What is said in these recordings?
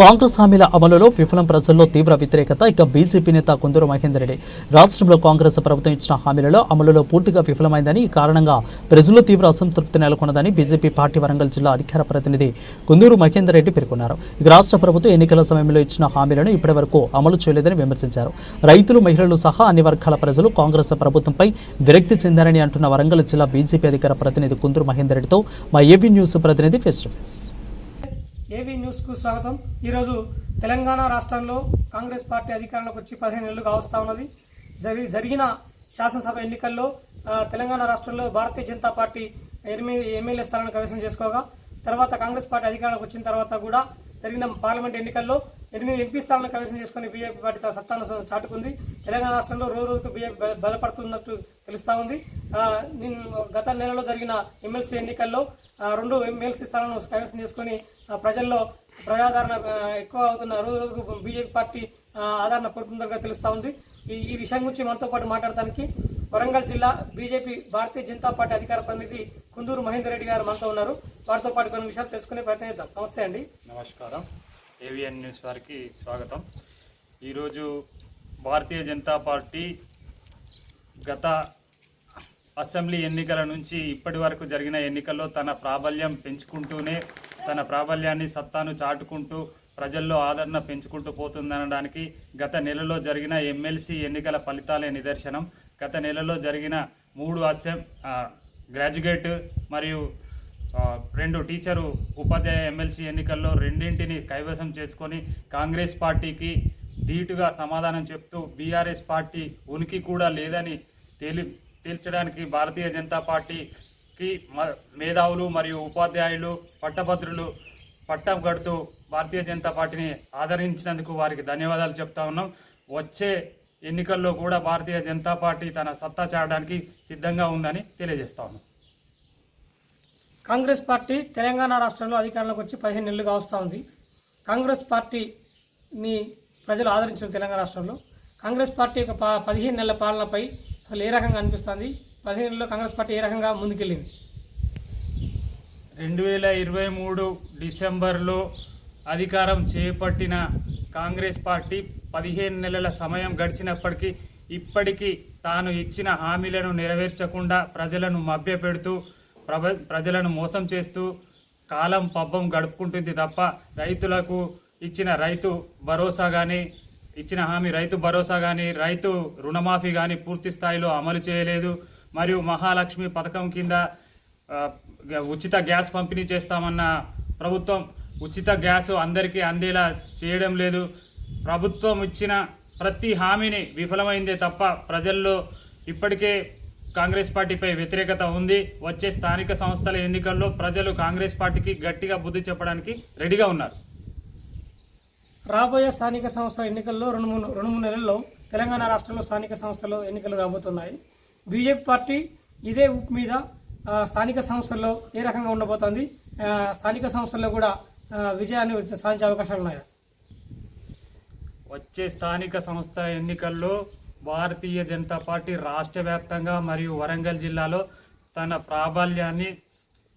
కాంగ్రెస్ హామీల అమలులో విఫలం ప్రజల్లో తీవ్ర వ్యతిరేకత ఇక బీజేపీ నేత కుందూరు మహేందర్ రెడ్డి. రాష్ట్రంలో కాంగ్రెస్ ప్రభుత్వం ఇచ్చిన హామీలలో అమలులో పూర్తిగా విఫలమైందని ఈ కారణంగా ప్రజల్లో తీవ్ర అసంతృప్తి నెలకొన్నదని బీజేపీ పార్టీ వరంగల్ జిల్లా అధికార ప్రతినిధి కుందూరు మహేందర్ రెడ్డి పేర్కొన్నారు. ఇక రాష్ట్ర ప్రభుత్వం ఎన్నికల సమయంలో ఇచ్చిన హామీలను ఇప్పటివరకు అమలు చేయలేదని విమర్శించారు. రైతులు మహిళలు సహా అన్ని వర్గాల ప్రజలు కాంగ్రెస్ ప్రభుత్వంపై విరక్తి చెందారని అంటున్న వరంగల్ జిల్లా బీజేపీ అధికార ప్రతినిధి కుందూరు మహేందర్ రెడ్డితో మా ఏబీ న్యూస్ ప్రతినిధి ఫేస్ టు ఫేస్ ఏబీ న్యూస్కు స్వాగతం. ఈరోజు తెలంగాణ రాష్ట్రంలో కాంగ్రెస్ పార్టీ అధికారంలోకి వచ్చి పదిహేను నెలలు కావస్తా ఉన్నది. జరి జరిగిన శాసనసభ ఎన్నికల్లో తెలంగాణ రాష్ట్రంలో భారతీయ జనతా పార్టీ ఎనిమిది ఎమ్మెల్యే స్థానాన్ని కైవసం చేసుకోగా తర్వాత కాంగ్రెస్ పార్టీ అధికారంలోకి వచ్చిన తర్వాత కూడా జరిగిన పార్లమెంట్ ఎన్నికల్లో ఎనిమిది ఎంపీ స్థానాలను కైవసం చేసుకుని బీజేపీ పార్టీ తన సత్తాను చాటుకుంది. తెలంగాణ రాష్ట్రంలో రోజు రోజుకు బీజేపీ బలపడుతున్నట్టు తెలుస్తూ ఉంది. గత నెలలో జరిగిన ఎమ్మెల్సీ ఎన్నికల్లో రెండు ఎమ్మెల్సీ స్థానాలను కైవసం చేసుకుని ప్రజల్లో ప్రజాదరణ ఎక్కువ అవుతున్నారు. రోజు బీజేపీ పార్టీ ఆదరణ పడుతుందిగా తెలుస్తూ ఉంది. ఈ ఈ విషయం గురించి మనతో పాటు మాట్లాడడానికి వరంగల్ జిల్లా బీజేపీ భారతీయ జనతా పార్టీ అధికార ప్రతినిధి కుందూరు మహేందర్ రెడ్డి గారు మనతో ఉన్నారు. వారితో పాటు కొన్ని విషయాలు తెలుసుకునే ప్రయత్నం చేద్దాం. నమస్తే అండి. నమస్కారం. ఏవిఎన్ న్యూస్ వారికి స్వాగతం. ఈరోజు భారతీయ జనతా పార్టీ గత అసెంబ్లీ ఎన్నికల నుంచి ఇప్పటి వరకు జరిగిన ఎన్నికల్లో తన ప్రాబల్యం పెంచుకుంటూనే తన ప్రాబల్యాన్ని సత్తాను చాటుకుంటూ ప్రజల్లో ఆదరణ పెంచుకుంటూ పోతుందనడానికి గత నెలలో జరిగిన ఎమ్మెల్సీ ఎన్నికల ఫలితాలే నిదర్శనం. గత నెలలో జరిగిన మూడు అసెం గ్రాడ్యుయేట్ మరియు రెండు టీచరు ఉపాధ్యాయ ఎమ్మెల్సీ ఎన్నికల్లో రెండింటిని కైవసం చేసుకొని కాంగ్రెస్ పార్టీకి ధీటుగా సమాధానం చెప్తూ బీఆర్ఎస్ పార్టీ ఉనికి కూడా లేదని తేలి తేల్చడానికి భారతీయ జనతా పార్టీ కి మేధావులు మరియు ఉపాధ్యాయులు పట్టభద్రులు పట్టం కడుతూ భారతీయ జనతా పార్టీని ఆదరించినందుకు వారికి ధన్యవాదాలు చెప్తా ఉన్నాం. వచ్చే ఎన్నికల్లో కూడా భారతీయ జనతా పార్టీ తన సత్తా చేరడానికి సిద్ధంగా ఉందని తెలియజేస్తా ఉన్నాం. కాంగ్రెస్ పార్టీ తెలంగాణ రాష్ట్రంలో అధికారంలోకి వచ్చి పదిహేను నెలలుగా వస్తూ ఉంది. కాంగ్రెస్ పార్టీని ప్రజలు ఆదరించిన తెలంగాణ రాష్ట్రంలో కాంగ్రెస్ పార్టీ యొక్క పదిహేను నెలల పాలనపై అసలు ఏ రకంగా అనిపిస్తుంది? పదిహేనులో కాంగ్రెస్ పార్టీ ఏ రకంగా ముందుకెళ్ళింది? రెండు వేల ఇరవై మూడు డిసెంబర్లో అధికారం చేపట్టిన కాంగ్రెస్ పార్టీ పదిహేను నెలల సమయం గడిచినప్పటికీ ఇప్పటికీ తాను ఇచ్చిన హామీలను నెరవేర్చకుండా ప్రజలను మభ్యపెడుతూ ప్రభ ప్రజలను మోసం చేస్తూ కాలం పబ్బం గడుపుకుంటుంది తప్ప రైతులకు ఇచ్చిన రైతు భరోసా కానీ ఇచ్చిన హామీ రైతు భరోసా కానీ రైతు రుణమాఫీ కానీ పూర్తి స్థాయిలో అమలు చేయలేదు. మరియు మహాలక్ష్మి పథకం కింద ఉచిత గ్యాస్ పంపిణీ చేస్తామన్న ప్రభుత్వం ఉచిత గ్యాస్ అందరికీ అందేలా చేయడం లేదు. ప్రభుత్వం ఇచ్చిన ప్రతి హామీని విఫలమైందే తప్ప ప్రజల్లో ఇప్పటికే కాంగ్రెస్ పార్టీపై వ్యతిరేకత ఉంది. వచ్చే స్థానిక సంస్థల ఎన్నికల్లో ప్రజలు కాంగ్రెస్ పార్టీకి గట్టిగా బుద్ధి చెప్పడానికి రెడీగా ఉన్నారు. రాబోయే స్థానిక సంస్థల ఎన్నికల్లో రెండు మూడు రెండు మూడు నెలల్లో తెలంగాణ రాష్ట్రంలో స్థానిక సంస్థలు ఎన్నికలు రాబోతున్నాయి. బీజేపీ పార్టీ ఇదే ఉప్ మీద స్థానిక సంస్థల్లో ఏ రకంగా ఉండబోతోంది? స్థానిక సంస్థల్లో కూడా విజయాన్ని సాధించే అవకాశాలు ఉన్నాయా? వచ్చే స్థానిక సంస్థ ఎన్నికల్లో భారతీయ జనతా పార్టీ రాష్ట్ర వ్యాప్తంగా మరియు వరంగల్ జిల్లాలో తన ప్రాబల్యాన్ని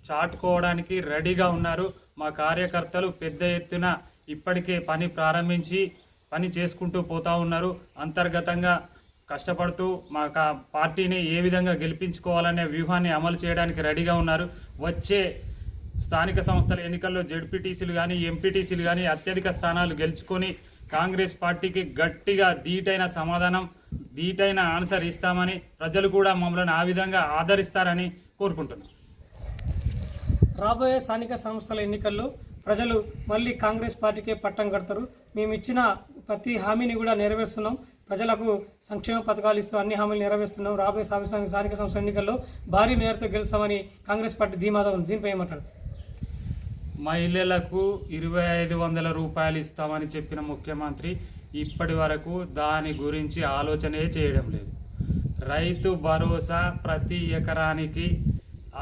చాటుకోవడానికి రెడీగా ఉన్నారు. మా కార్యకర్తలు పెద్ద ఎత్తున ఇప్పటికే పని ప్రారంభించి పని చేసుకుంటూ పోతా ఉన్నారు. అంతర్గతంగా కష్టపడుతూ మా కా- పార్టీని ఏ విధంగా గెలిపించుకోవాలనే వ్యూహాన్ని అమలు చేయడానికి రెడీగా ఉన్నారు. వచ్చే స్థానిక సంస్థల ఎన్నికల్లో జడ్పీటీసీలు కానీ ఎంపీటీసీలు కానీ అత్యధిక స్థానాలు గెలుచుకొని కాంగ్రెస్ పార్టీకి గట్టిగా ధీటైన సమాధానం ధీటైన ఆన్సర్ ఇస్తామని ప్రజలు కూడా మమ్మల్ని ఆ విధంగా ఆదరిస్తారని కోరుకుంటున్నాం. రాబోయే స్థానిక సంస్థల ఎన్నికల్లో ప్రజలు మళ్ళీ కాంగ్రెస్ పార్టీకే పట్టం కడతారు. మేము ఇచ్చిన ప్రతి హామీని కూడా నెరవేరుస్తున్నాం. ప్రజలకు సంక్షేమ పథకాలు ఇస్తూ అన్ని హామీలు నెరవేరుస్తున్నాం. రాబోయే స్థానిక స్థానిక సంస్థల ఎన్నికల్లో భారీ మేరతో గెలుస్తామని కాంగ్రెస్ పార్టీ ధీమాతో ఉంది. దీనిపై ఏమంటారు? మహిళలకు ఇరవై ఐదు వందల రూపాయలు ఇస్తామని చెప్పిన ముఖ్యమంత్రి ఇప్పటి వరకు దాని గురించి ఆలోచనే చేయడం లేదు. రైతు భరోసా ప్రతి ఎకరానికి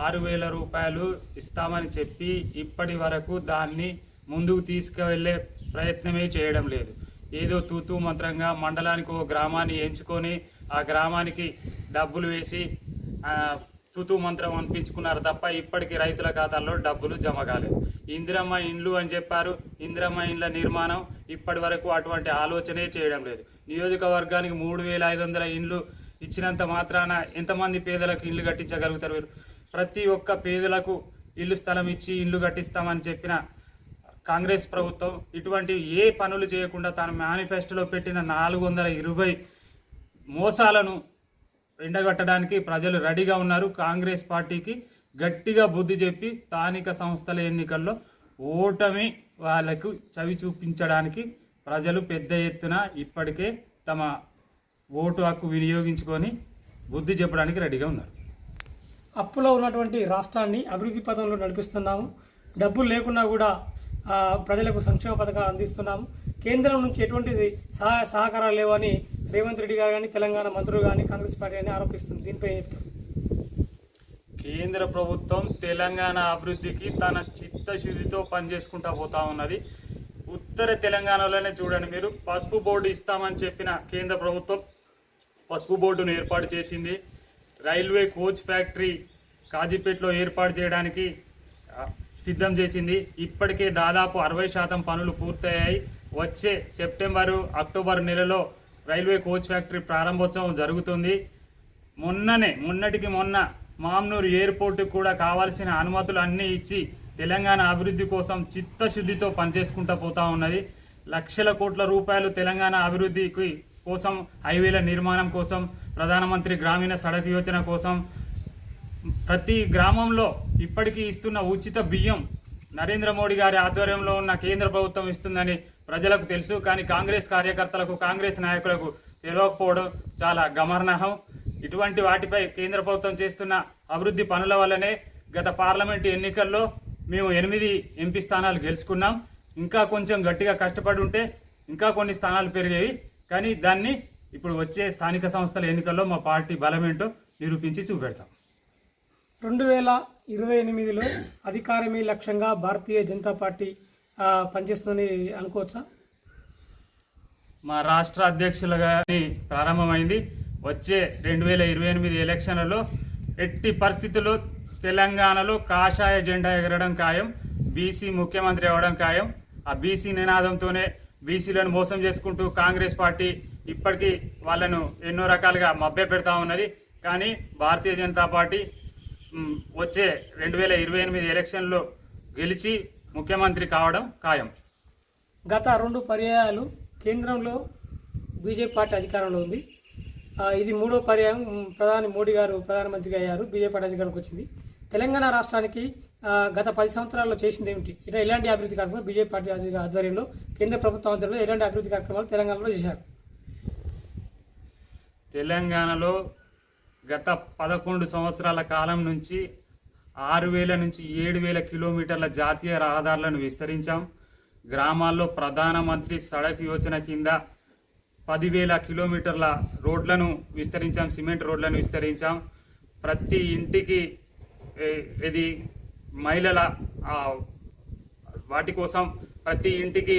ఆరు వేల రూపాయలు ఇస్తామని చెప్పి ఇప్పటి వరకు దాన్ని ముందుకు తీసుకువెళ్ళే ప్రయత్నమే చేయడం లేదు. ఏదో తూతూ మంత్రంగా మండలానికి ఓ గ్రామాన్ని ఎంచుకొని ఆ గ్రామానికి డబ్బులు వేసి తూతు తుతు మంత్రం అనిపించుకున్నారు తప్ప ఇప్పటికీ రైతుల ఖాతాల్లో డబ్బులు జమ కాలేదు. ఇందిరమ్మ ఇండ్లు అని చెప్పారు. ఇందిరమ్మ ఇండ్ల నిర్మాణం ఇప్పటి వరకు అటువంటి ఆలోచనే చేయడం లేదు. నియోజకవర్గానికి మూడు వేల ఐదు వందల ఇండ్లు ఇచ్చినంత మాత్రాన ఎంతమంది పేదలకు ఇల్లు కట్టించగలుగుతారు వీరు? ప్రతి ఒక్క పేదలకు ఇల్లు స్థలం ఇచ్చి ఇల్లు కట్టిస్తామని చెప్పిన కాంగ్రెస్ ప్రభుత్వం ఇటువంటి ఏ పనులు చేయకుండా తన మేనిఫెస్టోలో పెట్టిన నాలుగు వందల ఇరవై మోసాలను ఎండగట్టడానికి ప్రజలు రెడీగా ఉన్నారు. కాంగ్రెస్ పార్టీకి గట్టిగా బుద్ధి చెప్పి స్థానిక సంస్థల ఎన్నికల్లో ఓటమి వాళ్ళకు చవి చూపించడానికి ప్రజలు పెద్ద ఎత్తున ఇప్పటికే తమ ఓటు హక్కు వినియోగించుకొని బుద్ధి చెప్పడానికి రెడీగా ఉన్నారు. అప్పులో ఉన్నటువంటి రాష్ట్రాన్ని అభివృద్ధి పథంలో నడిపిస్తున్నాము. డబ్బులు లేకున్నా కూడా ప్రజలకు సంక్షేమ పథకాలు అందిస్తున్నాము. కేంద్రం నుంచి ఎటువంటి సహాయ సహకారాలు లేవని రేవంత్ రెడ్డి గారు కానీ తెలంగాణ మంత్రులు కానీ కాంగ్రెస్ పార్టీ అని ఆరోపిస్తుంది. దీనిపై చెప్తారు? కేంద్ర ప్రభుత్వం తెలంగాణ అభివృద్ధికి తన చిత్తశుద్ధితో పనిచేసుకుంటా పోతా ఉన్నది. ఉత్తర తెలంగాణలోనే చూడండి మీరు. పసుపు బోర్డు ఇస్తామని చెప్పిన కేంద్ర ప్రభుత్వం పసుపు బోర్డును ఏర్పాటు చేసింది. రైల్వే కోచ్ ఫ్యాక్టరీ కాజీపేటలో ఏర్పాటు చేయడానికి సిద్ధం చేసింది. ఇప్పటికే దాదాపు అరవై శాతం పనులు పూర్తయ్యాయి. వచ్చే సెప్టెంబరు అక్టోబర్ నెలలో రైల్వే కోచ్ ఫ్యాక్టరీ ప్రారంభోత్సవం జరుగుతుంది. మొన్ననే మొన్నటికి మొన్న మామ్నూరు ఎయిర్పోర్టుకు కూడా కావాల్సిన అనుమతులు అన్నీ ఇచ్చి తెలంగాణ అభివృద్ధి కోసం చిత్తశుద్ధితో పనిచేసుకుంటూ పోతా ఉన్నది. లక్షల కోట్ల రూపాయలు తెలంగాణ అభివృద్ధికి కోసం హైవేల నిర్మాణం కోసం ప్రధానమంత్రి గ్రామీణ సడక్ యోజన కోసం ప్రతి గ్రామంలో ఇప్పటికీ ఇస్తున్న ఉచిత బియ్యం నరేంద్ర మోడీ గారి ఆధ్వర్యంలో ఉన్న కేంద్ర ప్రభుత్వం ఇస్తుందని ప్రజలకు తెలుసు. కానీ కాంగ్రెస్ కార్యకర్తలకు కాంగ్రెస్ నాయకులకు తెలియకపోవడం చాలా గమనార్హం. ఇటువంటి వాటిపై కేంద్ర ప్రభుత్వం చేస్తున్న అభివృద్ధి పనుల వల్లనే గత పార్లమెంటు ఎన్నికల్లో మేము ఎనిమిది ఎంపీ స్థానాలు గెలుచుకున్నాం. ఇంకా కొంచెం గట్టిగా కష్టపడి ఉంటే ఇంకా కొన్ని స్థానాలు పెరిగేవి. కానీ దాన్ని ఇప్పుడు వచ్చే స్థానిక సంస్థల ఎన్నికల్లో మా పార్టీ బలమేంటో నిరూపించి చూపెడతాం. రెండు వేల ఇరవై ఎనిమిదిలో అధికారమే లక్ష్యంగా భారతీయ జనతా పార్టీ పనిచేస్తుంది పనిచేస్తుందని అనుకోవచ్చా? మా రాష్ట్ర అధ్యక్షులుగా ప్రారంభమైంది. వచ్చే రెండు వేల ఇరవై ఎనిమిది ఎలక్షన్లలో ఎట్టి పరిస్థితుల్లో తెలంగాణలో కాషాయ జెండా ఎగరడం ఖాయం బీసీ ముఖ్యమంత్రి అవ్వడం ఖాయం. ఆ బీసీ నినాదంతోనే బీసీలను మోసం చేసుకుంటూ కాంగ్రెస్ పార్టీ ఇప్పటికీ వాళ్ళను ఎన్నో రకాలుగా మభ్య పెడతా ఉన్నది. కానీ భారతీయ జనతా పార్టీ వచ్చే రెండు వేల ఇరవై ఎనిమిది ఎలక్షన్లో గెలిచి ముఖ్యమంత్రి కావడం ఖాయం. గత రెండు పర్యాయాలు కేంద్రంలో బీజేపీ పార్టీ అధికారంలో ఉంది. ఇది మూడో పర్యాయం ప్రధాని మోడీ గారు ప్రధానమంత్రిగా అయ్యారు బీజేపీ పార్టీ అధికారంలోకి వచ్చింది. తెలంగాణ రాష్ట్రానికి గత పది సంవత్సరాల్లో చేసింది ఏమిటి? ఇట్లా ఎలాంటి అభివృద్ధి కార్యక్రమాలు బీజేపీ పార్టీ ఆధ్వర్యంలో కేంద్ర ప్రభుత్వం ఆధ్వర్యంలో ఎలాంటి అభివృద్ధి కార్యక్రమాలు తెలంగాణలో చేశారు? తెలంగాణలో గత పదకొండు సంవత్సరాల కాలం నుంచి ఆరు వేల నుంచి ఏడు వేల కిలోమీటర్ల జాతీయ రహదారులను విస్తరించాం. గ్రామాల్లో ప్రధానమంత్రి సడక్ యోజన కింద పదివేల కిలోమీటర్ల రోడ్లను విస్తరించాం సిమెంట్ రోడ్లను విస్తరించాం. ప్రతి ఇంటికి ఇది మహిళల వాటి కోసం ప్రతి ఇంటికి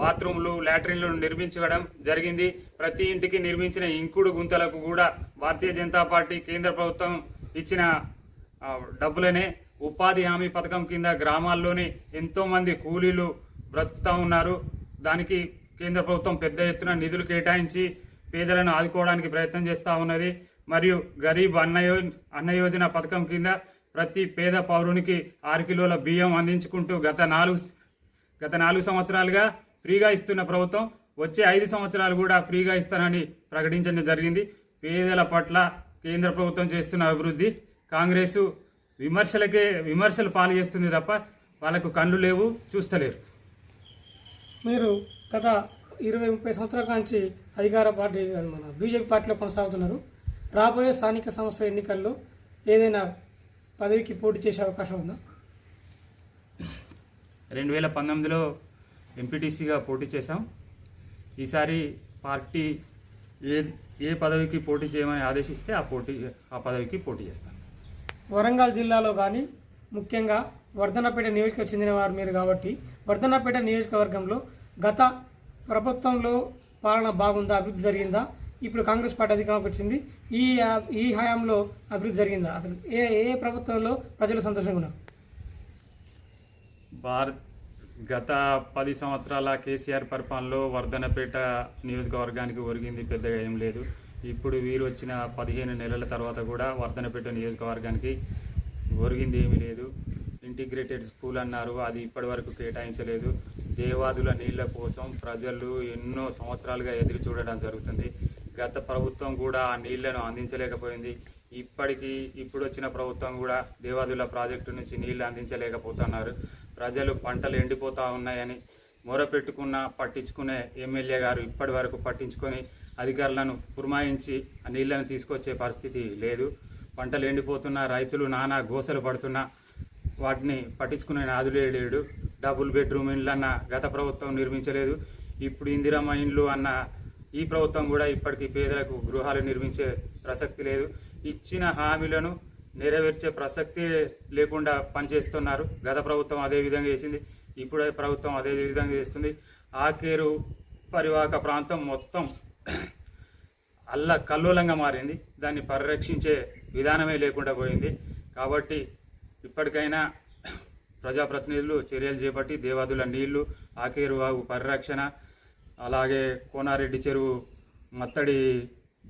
బాత్రూమ్లు లాట్రిన్లు నిర్మించడం జరిగింది. ప్రతి ఇంటికి నిర్మించిన ఇంకుడు గుంతలకు కూడా భారతీయ జనతా పార్టీ కేంద్ర ప్రభుత్వం ఇచ్చిన డబ్బులనే ఉపాధి హామీ పథకం కింద గ్రామాల్లోనే ఎంతోమంది కూలీలు బ్రతుకుతా ఉన్నారు. దానికి కేంద్ర ప్రభుత్వం పెద్ద ఎత్తున నిధులు కేటాయించి పేదలను ఆదుకోవడానికి ప్రయత్నం చేస్తూ ఉన్నది. మరియు గరీబ్ అన్న అన్న యోజన పథకం కింద ప్రతి పేద పౌరునికి ఆరు కిలోల బియ్యం అందించుకుంటూ గత నాలుగు గత నాలుగు సంవత్సరాలుగా ఫ్రీగా ఇస్తున్న ప్రభుత్వం వచ్చే ఐదు సంవత్సరాలు కూడా ఫ్రీగా ఇస్తానని ప్రకటించడం జరిగింది. పేదల పట్ల కేంద్ర ప్రభుత్వం చేస్తున్న అభివృద్ధి కాంగ్రెస్ విమర్శలకే విమర్శలు పాలు చేస్తుంది తప్ప వాళ్ళకు కళ్ళు లేవు చూస్తలేరు. మీరు గత ఇరవై ముప్పై సంవత్సరాల నుంచి అధికార పార్టీ మన బీజేపీ పార్టీలో కొనసాగుతున్నారు. రాబోయే స్థానిక సంస్థల ఎన్నికల్లో ఏదైనా పదవికి పోటీ చేసే అవకాశం ఉందా? రెండు వేల పంతొమ్మిదిలో ఎంపీటీసీగా పోటీ చేశాం. ఈసారి పార్టీ ఏ ఏ పదవికి పోటీ చేయమని ఆదేశిస్తే ఆ పోటీ ఆ పదవికి పోటీ చేస్తాను వరంగల్ జిల్లాలో కానీ ముఖ్యంగా వర్ధనపేట నియోజకవర్గం చెందిన వారు మీరు కాబట్టి వర్ధనపేట నియోజకవర్గంలో గత ప్రభుత్వంలో పాలన బాగుందా అభివృద్ధి జరిగిందా? ఇప్పుడు కాంగ్రెస్ పార్టీ అధికారంలోకి వచ్చింది. ఈ ఈ హయాంలో అభివృద్ధి జరిగిందా? అసలు ఏ ఏ ప్రభుత్వంలో ప్రజలు సంతోషంగా ఉన్నారు? భారత్ గత పది సంవత్సరాల కేసీఆర్ పరిపాలనలో వర్ధనపేట నియోజకవర్గానికి ఒరిగింది పెద్దగా ఏం లేదు. ఇప్పుడు వీరు వచ్చిన పదిహేను నెలల తర్వాత కూడా వర్ధనపేట నియోజకవర్గానికి ఒరిగింది ఏమీ లేదు. ఇంటిగ్రేటెడ్ స్కూల్ అన్నారు. అది ఇప్పటివరకు కేటాయించలేదు. దేవాదుల నీళ్ళ కోసం ప్రజలు ఎన్నో సంవత్సరాలుగా ఎదురు చూడడం జరుగుతుంది. గత ప్రభుత్వం కూడా ఆ నీళ్ళను అందించలేకపోయింది. ఇప్పటికీ ఇప్పుడు వచ్చిన ప్రభుత్వం కూడా దేవాదుల ప్రాజెక్టు నుంచి నీళ్ళు అందించలేకపోతున్నారు. ప్రజలు పంటలు ఎండిపోతూ ఉన్నాయని మొరపెట్టుకున్న పట్టించుకునే ఎమ్మెల్యే గారు ఇప్పటి వరకు పట్టించుకొని అధికారులను పురమాయించి ఆ నీళ్ళను తీసుకొచ్చే పరిస్థితి లేదు. పంటలు ఎండిపోతున్న రైతులు నానా గోసలు పడుతున్నా వాటిని పట్టించుకునే నాదులే లేడు. డబుల్ బెడ్రూమ్ ఇండ్లు అన్న గత ప్రభుత్వం నిర్మించలేదు. ఇప్పుడు ఇందిరమ్మ ఇండ్లు అన్న ఈ ప్రభుత్వం కూడా ఇప్పటికీ పేదలకు గృహాలు నిర్మించే ప్రసక్తి లేదు. ఇచ్చిన హామీలను నెరవేర్చే ప్రసక్తి లేకుండా పనిచేస్తున్నారు. గత ప్రభుత్వం అదే విధంగా చేసింది. ఇప్పుడు ప్రభుత్వం అదే విధంగా చేస్తుంది. ఆకేరు పరివాహక ప్రాంతం మొత్తం అల్ల కల్లోలంగా మారింది. దాన్ని పరిరక్షించే విధానమే లేకుండా పోయింది. కాబట్టి ఇప్పటికైనా ప్రజాప్రతినిధులు చర్యలు చేపట్టి దేవాదుల నీళ్ళు ఆకేరు వాగు పరిరక్షణ అలాగే కోనారెడ్డి చెరువు మత్తడి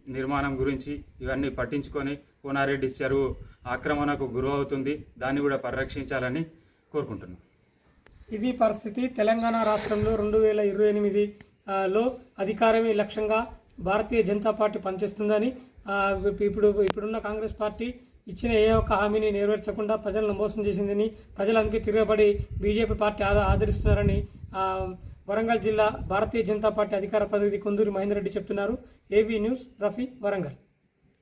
నిర్మాణం గురించి ఇవన్నీ పట్టించుకొని కోనారెడ్డి చెరువు ఆక్రమణకు గురవుతుంది. దాన్ని కూడా పరిరక్షించాలని కోరుకుంటున్నాం. ఇది పరిస్థితి. తెలంగాణ రాష్ట్రంలో రెండు వేల ఇరవై ఎనిమిది లో అధికారమే లక్ష్యంగా భారతీయ జనతా పార్టీ పనిచేస్తుందని ఇప్పుడు ఇప్పుడున్న కాంగ్రెస్ పార్టీ ఇచ్చిన ఏ ఒక్క హామీని నెరవేర్చకుండా ప్రజలను మోసం చేసిందని ప్రజలందరికీ తిరగబడి బీజేపీ పార్టీ ఆద- ఆదరిస్తున్నారని వరంగల్ జిల్లా భారతీయ జనతా పార్టీ అధికార ప్రతినిధి కొందూరి మహేందర్ రెడ్డి చెప్తున్నారు. AB news Rafi Warangal.